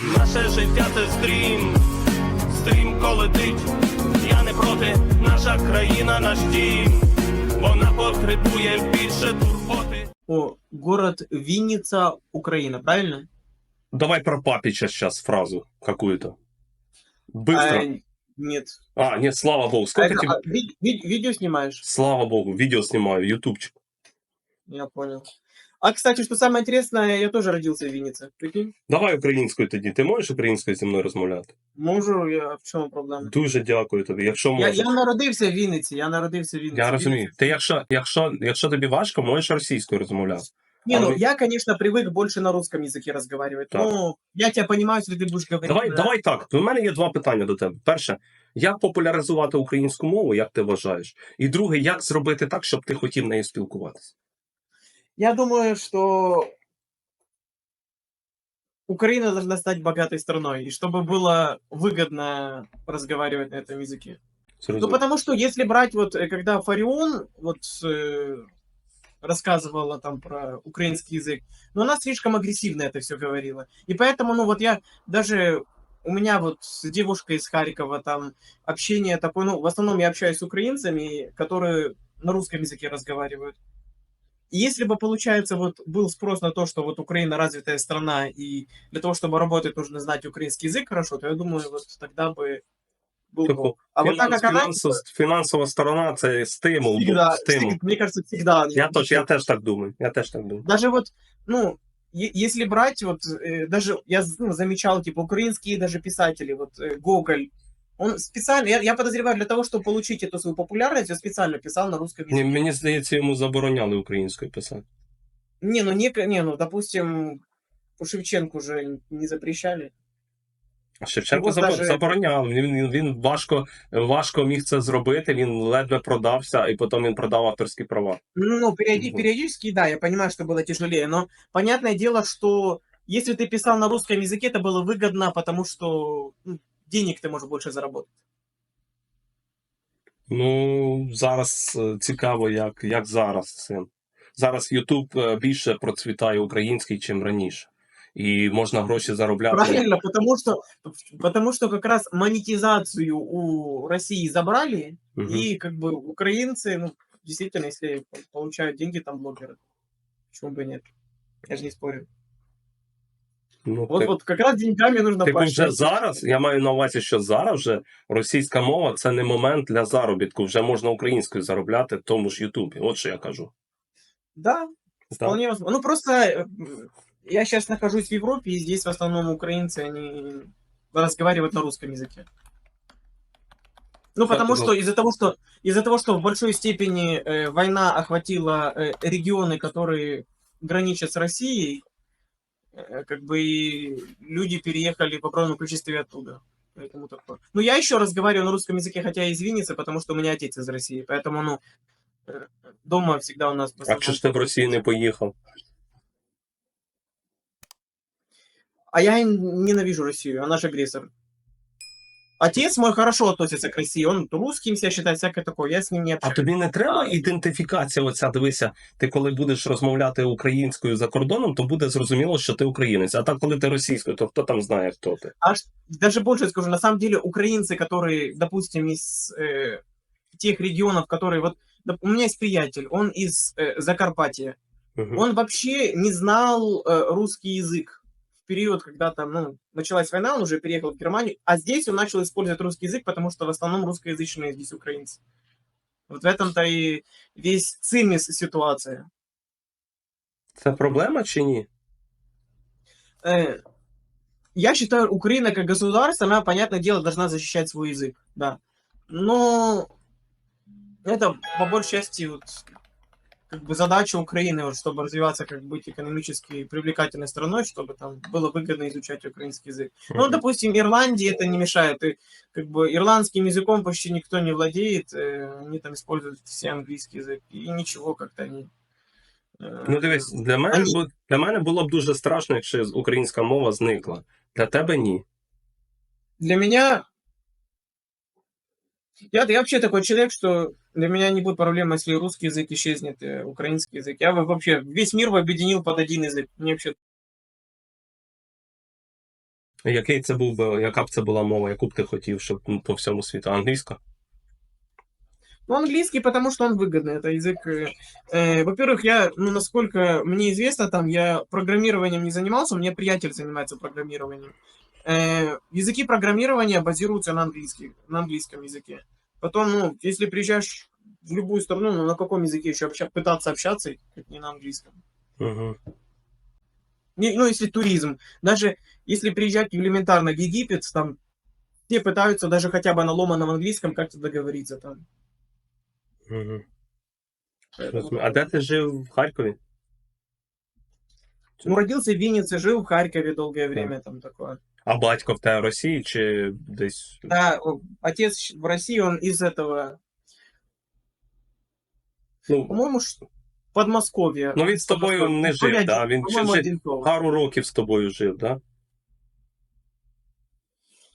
Наше життя це стрім, стрімко летить. Я не проти, наша країна наш дім. Вона потребує більше турботи. О, город Винница, Украина, правильно? Давай про Папича сейчас фразу какую-то. Быстро. А, нет. А, нет, слава богу. Сколько это, тебе... а, ви- ви- видео снимаешь? Слава богу, видео снимаю, ютубчик. Я понял. А, кстати, что самое интересное, я тоже родился в Виннице. Прикинь? Давай українською тоді. Ти можеш українською зі мною розмовляти? Можу, я в чому проблема? Дуже дякую тобі. Якщо Я, можеш. я народився в Вінниці, я народився в Вінниці. Я розумію. Ти якщо, якщо, якщо тобі важко, можеш російською розмовляти. Не, ну, А вы- я, конечно, привык больше на русском языке разговаривать. Так. Но я тебя понимаю, если ты будешь говорить... Давай, на- давай так. У мене є два питання до тебе. Перше, як популяризувати українську мову, як ти вважаєш? І друге, як зробити так, щоб ти хотів нею спілкуватися? Я думаю, что Украина должна стать богатой страной, и чтобы было выгодно разговаривать на этом языке. Ну, Зрозумів. потому что если брать вот, э, когда Фарион вот э, рассказывала там про украинский язык, но она слишком агрессивно это все говорила. И поэтому, ну вот я даже у меня вот с девушкой из Харькова там общение такое, ну, в основном я общаюсь с украинцами, которые на русском языке разговаривают. И если бы, получается, вот был спрос на то, что вот Украина развитая страна, и для того, чтобы работать, нужно знать украинский язык хорошо, то я думаю, вот тогда бы был Тобто, бы. А вот так фінанс- как она... фінансова, фінансова сторона це стимул. Всегда, стимул. всег- мне кажется, всегда. Я, тож, я теж так думаю. Я теж так думаю. Даже вот, ну, е- если брать, вот, э, даже я з- ну, замечал, типа, украинские даже писатели, вот, э, Гоголь, он специально, я, я подозреваю, для того, чтобы получить эту свою популярность, он специально писал на русском Ні, языке. мені здається, йому забороняли українською писати. Не, ну, не, не, ну, допустим, у Шевченко уже не запрещали. А Шевченко Його забор... даже- забороняв. Він, він, він важко, важко міг це зробити, він ледве продався, і потім він продав авторські права. Ну, периоди- Вот. периодически, да, я понимаю, что было тяжелее, но понятное дело, что если ты писал на русском языке, это было выгодно, потому что ну, денег ты можешь больше заработать. Ну, зараз е, цікаво, як, як зараз з цим. Зараз Ютуб е, більше процвітає український, чим раніше. І можна гроші заробляти. Правильно, потому что, потому что как раз монетизацию у России забрали, Мгм. и как бы украинцы, ну, действительно, если по- получают деньги, там блогеры. Почему бы и нет? Я же не спорю. Ну, Вот, ти- вот как раз деньгами нужно Типу вже поощрять. зараз, я маю на увазі, що зараз вже російська мова це не момент для заробітку. Вже можна українською заробляти в тому ж Ютубі. От що я кажу. Да, Так? вполне возможно. Ну, просто э, я сейчас нахожусь в Европе, и здесь в основном украинцы, они разговаривают на русском языке. Ну, Так, потому ну- что из-за того, что из-за того, что в большой степени э, война охватила э, регионы, которые граничат с Россией, э, как бы и люди переехали в огромном количестве оттуда. Поэтому такое. Ну, я еще разговариваю на русском языке, хотя из Винницы, потому что у меня отец из России. Поэтому, ну, э, дома всегда у нас... А ж ти в Росію не поїхав? А я ненавижу Россию, она же агрессор. Отец мой хорошо относится к России, он русским себя считает, всякое такое, я с ним не А общаюсь. тобі не треба ідентифікація? Оця дивися, ти коли будеш розмовляти українською за кордоном, то буде зрозуміло, що ти українець. А так, коли ти російською, то хто там знає, хто ти? Аж даже больше скажу, на самом деле украинцы, которые, допустим, из э, тех регионов, которые вот... доп- У меня есть приятель, он из э, Закарпатья. Мгм. Он вообще не знал э, русский язык. Период, когда там, ну, началась война, он уже переехал в Германию, а здесь он начал использовать русский язык, потому что в основном русскоязычные здесь украинцы. Вот в этом-то и весь цимис ситуация. Це проблема чи ні? Э, я считаю, Украина как государство, она, понятное дело, должна защищать свой язык, да. Но это, по большей части, вот, как бы задача Украины, вот, чтобы развиваться, как быть экономически привлекательной страной, чтобы там было выгодно изучать украинский язык. Ну, Мгм. допустим, Ирландии это не мешает. И, как бы ирландским языком почти никто не владеет, э, они там используют все английский язык, и ничего как-то они... э, Ну дивись, для мене, Ані. бу- для мене було б дуже страшно, якщо українська мова зникла. Для тебе ні. Для меня... Я, я вообще такой человек, что для меня не будет проблем, если русский язык исчезнет, э, украинский язык. Я бы вообще весь мир бы объединил под один язык. Мне вообще... Який це був би, яка б це була мова, яку б ти хотів, щоб ну, по всьому світу? Англійська? Ну, английский, потому что он выгодный. Это язык... э, э, во-первых, я, ну, насколько мне известно, там, я программированием не занимался, у меня приятель занимается программированием. Э, языки программирования базируются на, английский, на английском языке. Потом, ну, если приезжаешь в любую страну, ну, на каком языке еще обща- пытаться общаться, как не на английском? Угу. Не- ну, если туризм. Даже если приезжать элементарно в Египет, там, все пытаются даже хотя бы на ломаном английском как-то договориться там. Угу. Поэтому- А де ти жив в Харкові? Ну, родился в Виннице, жил в Харькове долгое время, там такое. А батько в тебе в Росії чи десь? Да, о, отец в России, он из этого, Ну, по-моему, ш- Подмосковья. ну він з тобою не жив, По-моему, да? Він по-моему, жив Одинцово. пару років з тобою жив, да?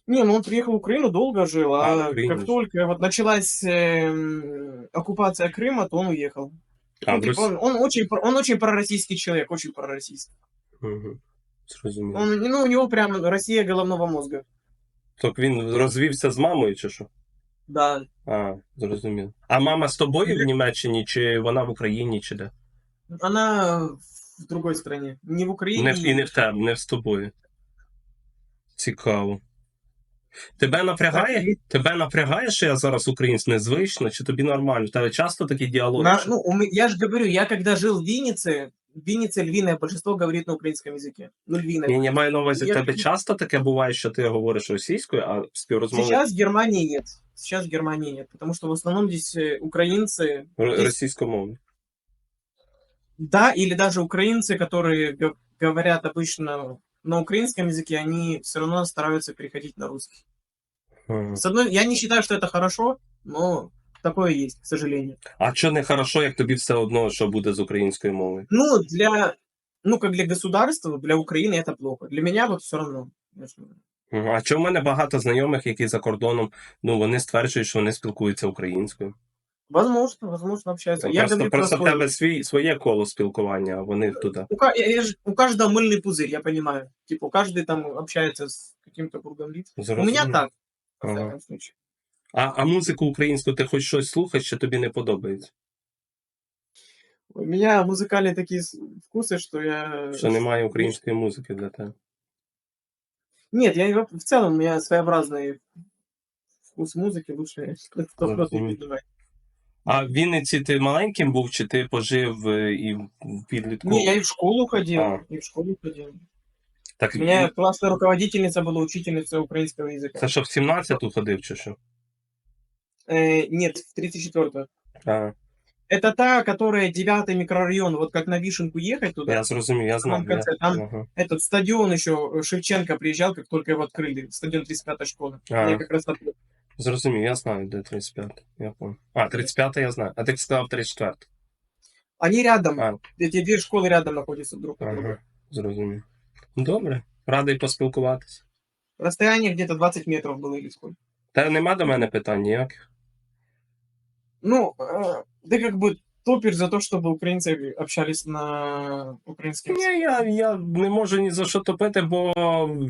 Не, ну он приехал в Украину, долго жил, А, а, в Украине как жил. только вот началась эм, оккупация Крыма, то он уехал. А, Ну, в типа, Росії. он, он очень, про- он очень пророссийский человек, очень пророссийский. Угу. Зрозуміло. Он, ну, у него прям Россия головного мозга. Так він розвівся з мамою чи що? Да. А, зрозуміло. А мама з тобою в Німеччині, чи вона в Україні, чи де? Она в другой стране, не в Украине. Не, в- і не в тебе, не з тобою. Цікаво. Тебе напрягає? Тебе напрягає, що я зараз українець незвично, чи тобі нормально? В тебе часто такі діалоги? На- що- ну, у ме- я же говорю, я когда жил в Виннице, в Виннице львиное большинство говорит на украинском языке. Ну, львиное. Ні, я маю на увазі, в Я- тебе часто таке буває, що ти говориш російською, а співрозмови Сейчас в Германии нет. Сейчас в Германии нет, потому что в основном здесь э, украинцы, р- здесь- російськомовні. да, или даже украинцы, которые г- говорят обычно на украинском языке, они все равно стараются переходить на русский. Ага. С одной, я не считаю, что это хорошо, но такое есть, к сожалению. А що не хорошо, як тобі все одно, що буде з українською мовою? Ну, для, ну, как для государства, для Украины это плохо. Для меня вот все равно. Я ж говорю. Ага. А що в мене багато знайомих, які за кордоном, ну вони стверджують, що вони спілкуються українською. Возможно, возможно, общаются. Я просто говорю про просто в свой- тебе свій, своє коло спілкування, а вони туди. У, ка- я- я ж- у каждого мыльный пузырь, я понимаю. Типа, каждый там общается с каким-то кругом лиц. У Зрозуміло. меня так, во Ага. всяком случае. А, а музику українську ти хоч щось слухаєш, чи тобі не подобається? У меня музыкальные такие с- вкусы, что я... Що немає української музики для тебе? Нет, я в в целом у меня своеобразный вкус музыки, лучше этот вопрос не Мгм. поднимать. А в Вінниці ти маленьким був, чи ти пожив е, і в в підлітку? Не, я и в школу ходил, А. и в школу ходил. Так У меня классная руководительница была учительница украинского языка. це що в 17-ту ходив, чи що? Э, нет, в 34 А, Это та, которая девятый микрорайон, вот как на Вишенку ехать туда. я зрозумів, я знаю. В самом конце, Я... там Ага. Этот стадион еще э, Шевченко приезжал, как только его открыли. Стадион 35-й школы. А. Я как раз там- Зрозумів, я знаю, де 35. Я понял. А, 35 я знаю. А ти сказав 34. Они рядом. А. Эти две школы рядом находятся друг от друга. Ага, зрозумів. Добре, радий поспілкуватися. Расстояние где-то 20 метров было или сколько. Та нема до мене питань ніяких. Ну, э, ты как бы топишь за то, чтобы украинцы общались на украинском языке. Ні, я, я не можу ні за що топити, бо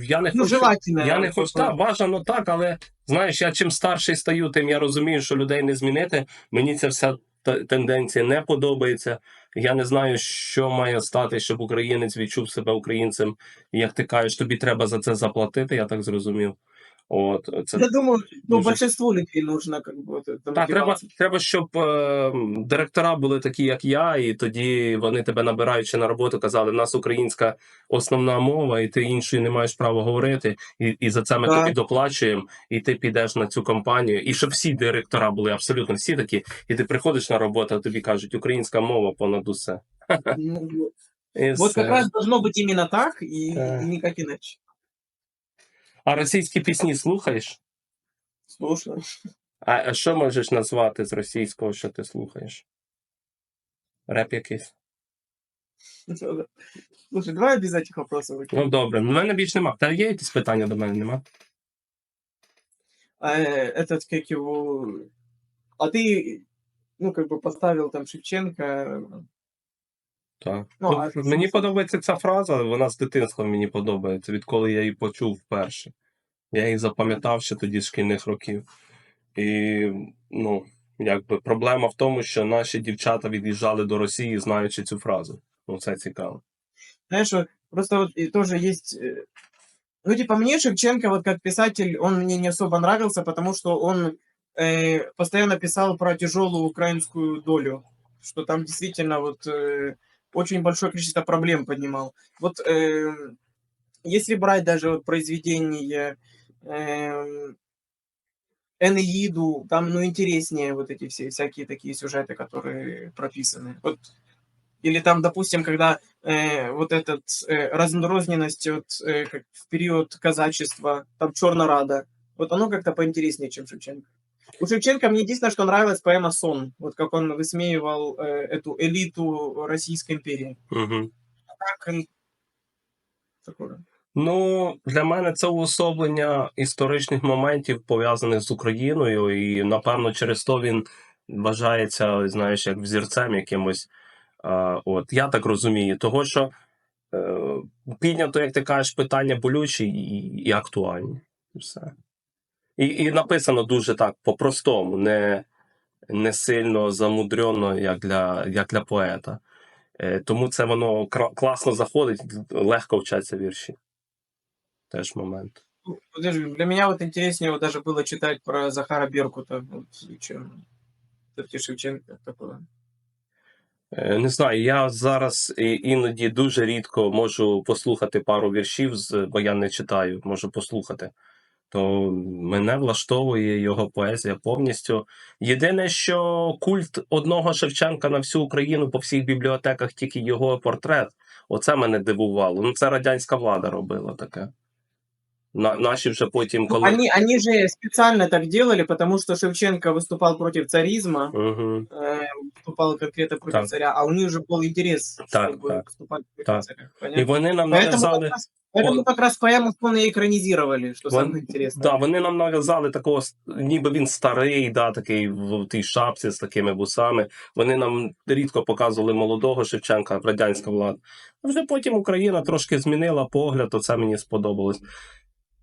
я не Ну, хочу. желательно. Я не чтобы- хочу, так, бажано так, але знаєш, я чим старший стаю, тим я розумію, що людей не змінити. Мені ця вся т- тенденція не подобається. Я не знаю, що має стати, щоб українець відчув себе українцем. І Як ти кажеш, тобі треба за це заплатити, я так зрозумів. От це Я думаю, ну, дуже- большинству людей нужно как бы вот это Так, треба, мотивация. треба, щоб е, директора були такі, як я, і тоді вони тебе набираючи на роботу, казали, в нас українська основна мова, і ти іншою не маєш права говорити, і, і за це ми Так. тобі доплачуємо, і ти підеш на цю компанію. І щоб всі директора були абсолютно всі такі, і ти приходиш на роботу, а тобі кажуть, українська мова понад усе. Ну, вот. І Вот все. как раз должно быть именно так и, Да. и никак иначе. А російські пісні слухаєш? Слушай. А, а що можеш назвати з російського, що ти слухаєш? Реп якийсь? Слушай, давай без этих вопросов. окей? Ну добре, в мене більш нема. Та є якісь питання до мене, нема? А, э, этот, как его... А ты, ну, как бы поставил там Шевченко... Так. Ну, Ну, а мені смисл? подобається ця фраза, вона з дитинства мені подобається, відколи я її почув вперше. Я її запам'ятав ще тоді з шкільних років. І ну, якби проблема в тому, що наші дівчата від'їжджали до Росії, знаючи цю фразу. Ну, це цікаво. Знаешь, вот просто вот и тоже есть... э, Ну, типа, мне Шевченко, вот как писатель, он мне не особо нравился, потому что он э, постоянно писал про тяжелую украинскую долю, что там действительно вот э, очень большое количество проблем поднимал. Вот э, если брать даже вот произведение э, Энеиду, там, ну, интереснее вот эти все всякие такие сюжеты, которые прописаны. Вот или там, допустим, когда э, вот этот э, разрозненность вот, э, как в период казачества, там Чернорада, вот оно как-то поинтереснее, чем Шевченко. У Шевченко мне единственное, что нравилась поэма «Сон», вот как он высмеивал э, эту элиту Российской империи. Угу. Так, м, такое. Ну, для мене це уособлення історичних моментів, пов'язаних з Україною, і напевно через то він вважається, знаєш, як взірцем якимось. А, от я так розумію, того що е, піднято, як ти кажеш, питання болючі і, і актуальні. І все. І, і написано дуже так по-простому, не, не сильно замудрено, як для, як для поета. Е, тому це воно класно заходить, легко вчаться вірші. Теж момент. Ну, для меня вот интереснее вот даже было читать про Захара Беркута, чем Шевченко такое. Не знаю, я зараз іноді дуже рідко можу послухати пару віршів, бо я не читаю, можу послухати То мене влаштовує його поезія повністю. Єдине, що культ одного Шевченка на всю Україну по всіх бібліотеках тільки його портрет. Оце мене дивувало. Ну, це радянська влада робила таке. На, наші вже потім, Ну, коли. они, они же специально так делали, потому что Шевченко выступал против царизма, Угу. э, выступал конкретно против Так. царя, а у них же был интерес, Так, чтобы так. выступать против Так. царя. І Понятно? вони нам Поэтому, как нав'язали. раз, поэтому Он- как раз поэму он и экранизировали, что Вон- самое интересное. Да, вони нам нав'язали такого, с- ніби він старий, да, такий в тій шапці з такими вусами. Вони нам рідко показували молодого Шевченка, радянська влада. А вже потім Україна трошки змінила погляд, то це мені сподобалось.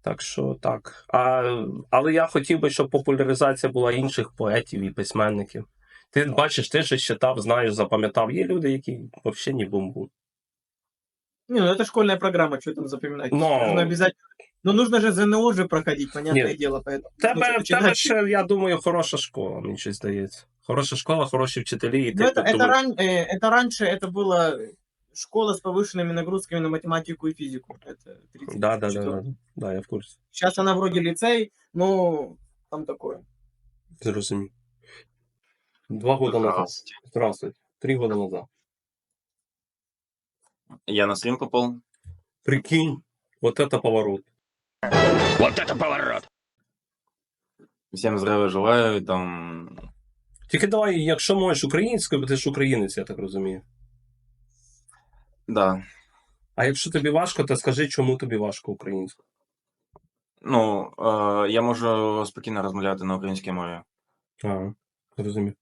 Так що так. А, але я хотів би, щоб популяризація була інших поетів і письменників. Ти бачиш, ти ж читав, знаєш, запам'ятав. Є люди, які взагалі ні бомбу. Не, ну это школьная программа, что там запоминать. Но- Нужно обязательно. Ну нужно же ЗНО же проходить, понятное Нет. дело, поэтому. Тебе, нужно тебе почитать. ще, я думаю, хороша школа, мені щось здається. Хороша школа, хороші вчителі. І Ну, ти это, тому- это, ран- э, это раньше это была школа с повышенными нагрузками на математику и физику. Это 34. Да, да, да, да, да, я в курсі. Сейчас она вроде лицей, но там такое. Зрозумів. Два года назад. Здравствуйте. Здравствуйте. Три года назад. Я на стрим попал. Прикинь, вот это поворот. Вот это поворот! Всем здравия желаю. Там Тільки давай, якщо можеш українською, бо ти ж українець, я так розумію. да. А якщо тобі важко, то скажи, чому тобі важко українською. Ну, е, я можу спокійно розмовляти на українській мові. Ага, зрозумів.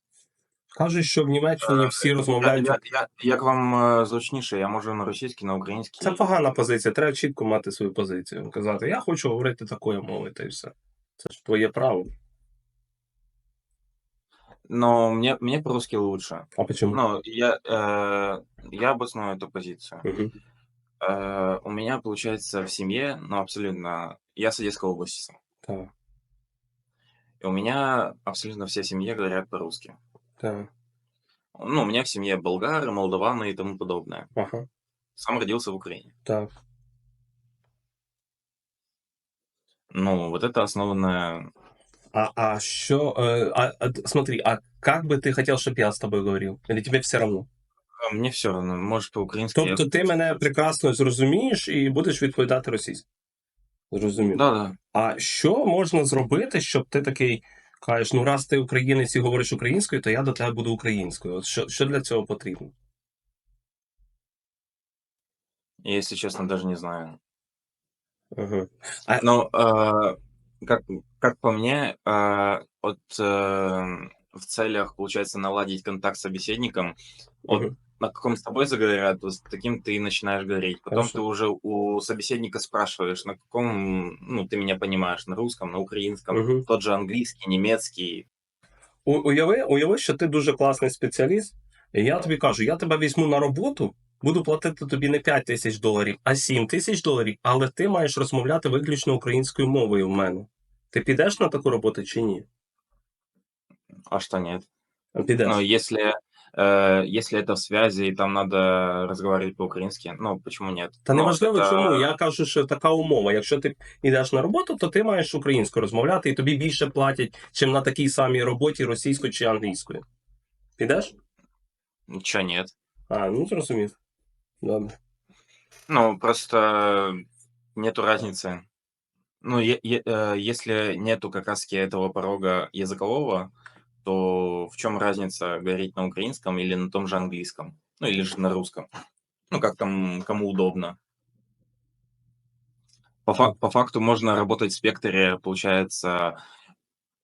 Кажуть, що в Німеччині всі розмовляють. Я, я, як вам е, зручніше, я можу на російській, на українській. Це погана позиція. Треба чітко мати свою позицію. Казати, я хочу говорити такою мовою, та й все. Це ж твоє право. Но мне, мне по-русски лучше. А почему? Ну, я, э, я обосную эту позицию. Мгм. Э, у меня, получается, в семье, ну, абсолютно... Я с Одесской области. сам. Так, И у меня абсолютно все семьи говорят по-русски. так. Ну, у меня в семье болгары, молдаваны и тому подобное. Ага, Сам родился в Украине. так. Ну, вот это основанное... А, а що, э, а, а, д- смотри, а как бы ты хотел, чтобы я с тобой говорил? Или тебе все равно? А Мне все равно, может по-украински. я- Тобто ти мене прекрасно зрозумієш і будеш відповідати російською? Зрозумів. Да, да. А що можна зробити, щоб ти такий кажеш, ну раз ти українець і говориш українською, то я до тебе буду українською. От що, що для цього потрібно? Я, если честно, даже не знаю. Ага. Но, э, как, как по мне, э, вот э, в целях, получается, наладить контакт с собеседником, вот Мгм. на каком с тобой заговорят, то с таким ты и начинаешь говорить. Потом Хорошо. ты уже у собеседника спрашиваешь, на каком, ну, ты меня понимаешь, на русском, на украинском, Мгм. тот же английский, немецкий. У- Уяви, уяви, що ти дуже класний спеціаліст, і я тобі кажу, я тебе візьму на роботу, буду платити тобі не 5 тисяч доларів, а 7 тисяч доларів, але ти маєш розмовляти виключно українською мовою в мене. Ти підеш на таку роботу чи ні? А что нет? Підеш. Ну, если, э, если это в связи, и там надо разговаривать по-украински, ну, почему нет? Та не Ну, важливо это- чому. Я кажу, що така умова. Якщо ти йдеш на роботу, то ти маєш українською розмовляти, і тобі більше платять, чим на такій самій роботі російською чи англійською. Підеш? Ничего нет. А, ну зрозумів. Добре. Ну, просто нету разницы. Ну, е- е- э, если нету как раз-таки этого порога языкового, то в чем разница говорить на украинском или на том же английском? Ну, или же на русском? Ну, как там кому удобно. По, фак- по факту можно работать в спектре, получается,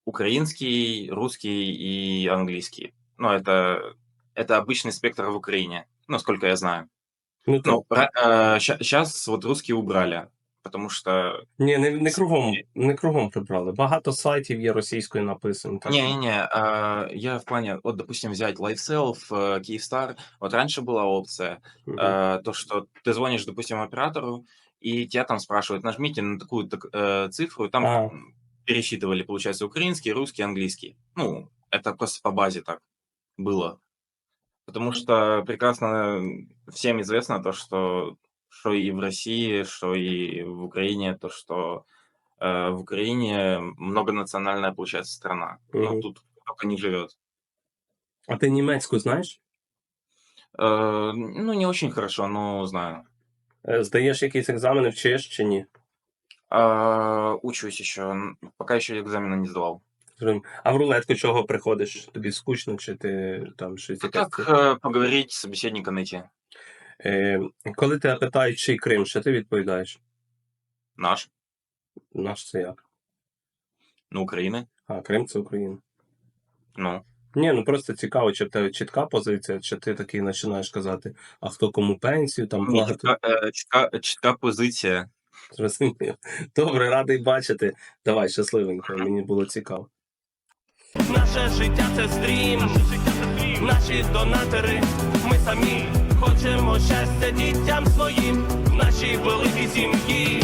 украинский, русский и английский. Ну, это, это обычный спектр в Украине, насколько я знаю. Ну, Ну, сейчас вот русские убрали, потому что... ні, не, не кругом, не кругом прибрали. Багато сайтів є російською написано. Так. Не-не-не, а, я в плане, вот, допустим, взять LifeSelf, э, Kyivstar, вот раньше была опция, Мгм. э, то, что ты звонишь, допустим, оператору, и тебя там спрашивают, нажмите на такую так, э, цифру, и там А. м, пересчитывали, получается, украинский, русский, английский. Ну, это просто по базе так было. Потому что прекрасно всем известно то, что, что и в России, что и в Украине, то, что э, в Украине многонациональная, получается, страна. Мгм. Ну, тут только не живет. А ти німецьку знаєш? Э, ну, не очень хорошо, но знаю. Е, Здаєш якісь екзамени, вчиш чи ні? А, учусь еще, н- пока еще экзамена не сдавал. Зрозумів. А в рулетку чого приходиш? Тобі скучно, чи ти там щось А якесь? как э, поговорить, собеседника найти? Е, коли тебе питають, чий Крим, що ти відповідаєш? Наш, Наш це як? ну, Украины. А, Крим це Україна. Ну, Ні, ну просто цікаво, чи в тебе чітка позиція, чи ти такий починаєш казати, а хто кому пенсію, там платить. чітка, е, чітка, чітка позиція. Зрозумів. Добре, радий бачити. Давай, щасливенько, мені було цікаво. Наше життя це стрім, наші донатори, ми самі хочемо щастя дітям своїм, нашій великій сім'ї.